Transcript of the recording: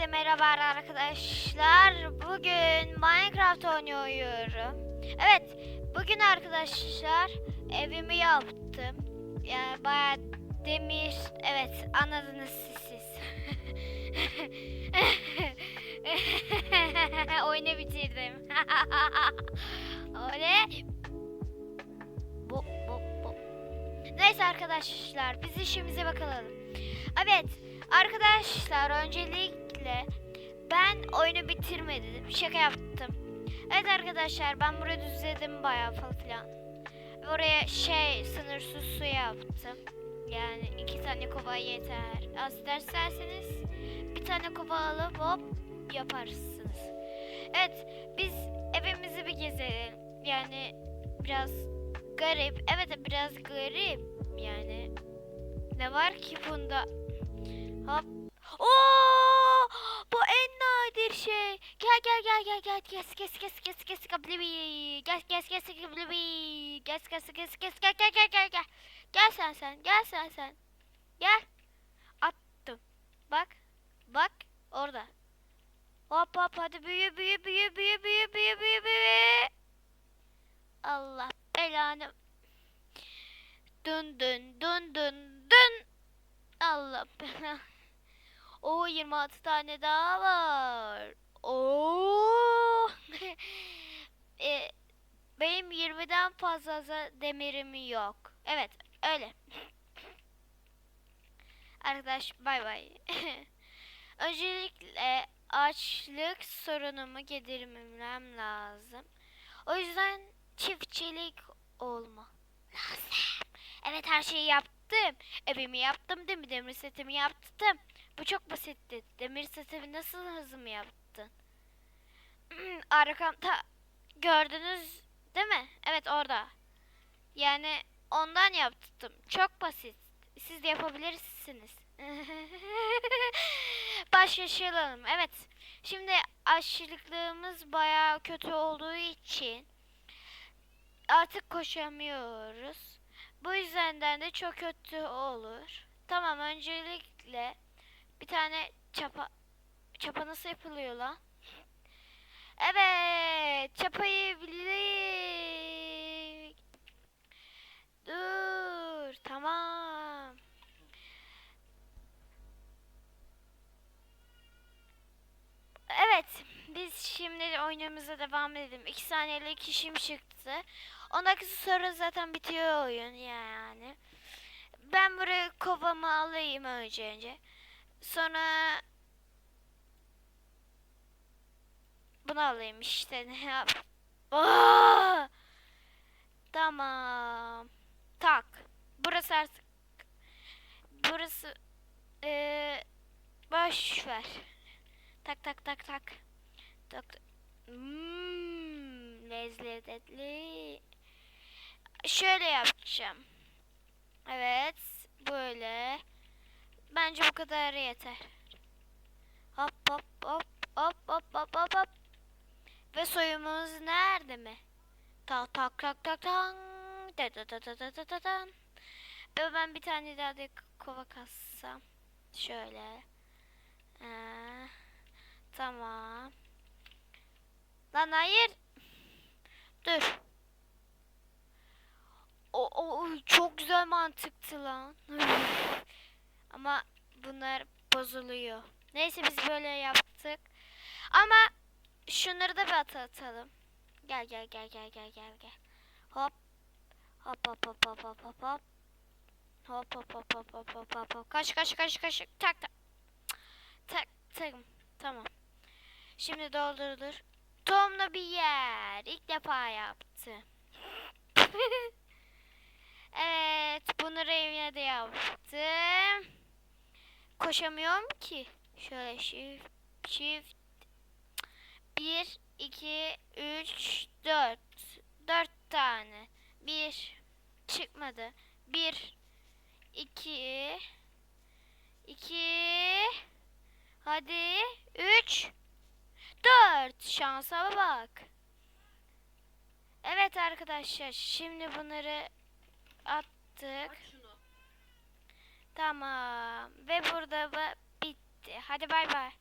Hepinize merhaba arkadaşlar. Bugün Minecraft oynuyorum. Evet, bugün arkadaşlar evimi yaptım. Yani bayağı demir, evet anladınız siz. siz. Oyunu bitirdim. Öyle. Bu, bu, bu. Neyse arkadaşlar, biz işimize bakalım. Evet, arkadaşlar öncelikle ben oyunu bitirmedim. Şaka yaptım. Evet arkadaşlar ben burayı düzledim bayağı falan filan. Oraya şey sınırsız su yaptım. Yani iki tane kova yeter. Az isterseniz bir tane kova alıp hop yaparsınız. Evet biz evimizi bir gezelim. Yani biraz garip. Evet biraz garip. Yani ne var ki bunda? Hop. Oo! Şey. Gel gel gel gel gel. Kes kes kes kes kes kablibi. Kes kes kes kablibi. Kes kes kes kes gel gel gel gel gel. Gel sen sen. Gel sen sen. Gel. Attım. Bak. Bak orada. Hop hop hadi büyü büyü büyü büyü büyü büyü büyü büyü. Allah belanı. Dün dün dün dün dün. Allah belanı. Oo 26 tane daha var. Oo. e, benim 20'den fazla demirim yok. Evet öyle. Arkadaş bay bay. Öncelikle açlık sorunumu gidermem lazım. O yüzden çiftçilik olma lazım. Evet her şeyi yaptım. Evimi yaptım değil mi? Demir setimi yaptım. Bu çok basitti. Demir setimi nasıl hızımı yaptın? Arkamda gördünüz değil mi? Evet orada. Yani ondan yaptım. Çok basit. Siz de yapabilirsiniz. Başlayalım. Evet. Şimdi açlıklığımız bayağı kötü olduğu için artık koşamıyoruz. Bu yüzden de çok kötü olur. Tamam öncelikle bir tane çapa çapa nasıl yapılıyor lan? Evet, çapayı bildik. Dur, tamam. Evet, biz şimdi oyunumuza devam edelim. 2 saniyelik işim çıktı. 10 dakika sonra zaten bitiyor oyun yani. Ben buraya kovamı alayım önce önce. Sonra bunu alayım işte ne yap. Tamam. Tak. Burası artık. Burası eee boş ver. Tak tak tak tak. Tak. Hmm, lezzetli. Şöyle yapacağım. Evet, böyle. Bence bu kadar yeter. Hop hop hop hop hop hop hop hop. Ve soyumuz nerede mi? Tak tak tak tak tak. Da da da da da da da da. Ve ben bir tane daha da kova kassam. Şöyle. Ee, tamam. Lan hayır. Dur. O, o çok güzel mantıktı lan. Ama bunlar bozuluyor. Neyse biz böyle yaptık. Ama şunları da bir at atalım. Gel gel gel gel gel gel gel. Hop. Hop hop hop hop hop hop hop. Hop hop hop hop hop hop hop hop. Kaç kaç kaç kaç. Tak tak. Tak tak. Tamam. Şimdi doldurulur. Tomla bir yer. İlk defa yaptı. evet. Bunları evine de yaptım koşamıyorum ki. Şöyle shift, shift 1, 2, 3, 4. 4 tane. 1 çıkmadı. 1, 2, 2, hadi 3, 4. Şansa bak. Evet arkadaşlar şimdi bunları attık. Açın. Tamam. Ve burada bu bitti. Hadi bay bay.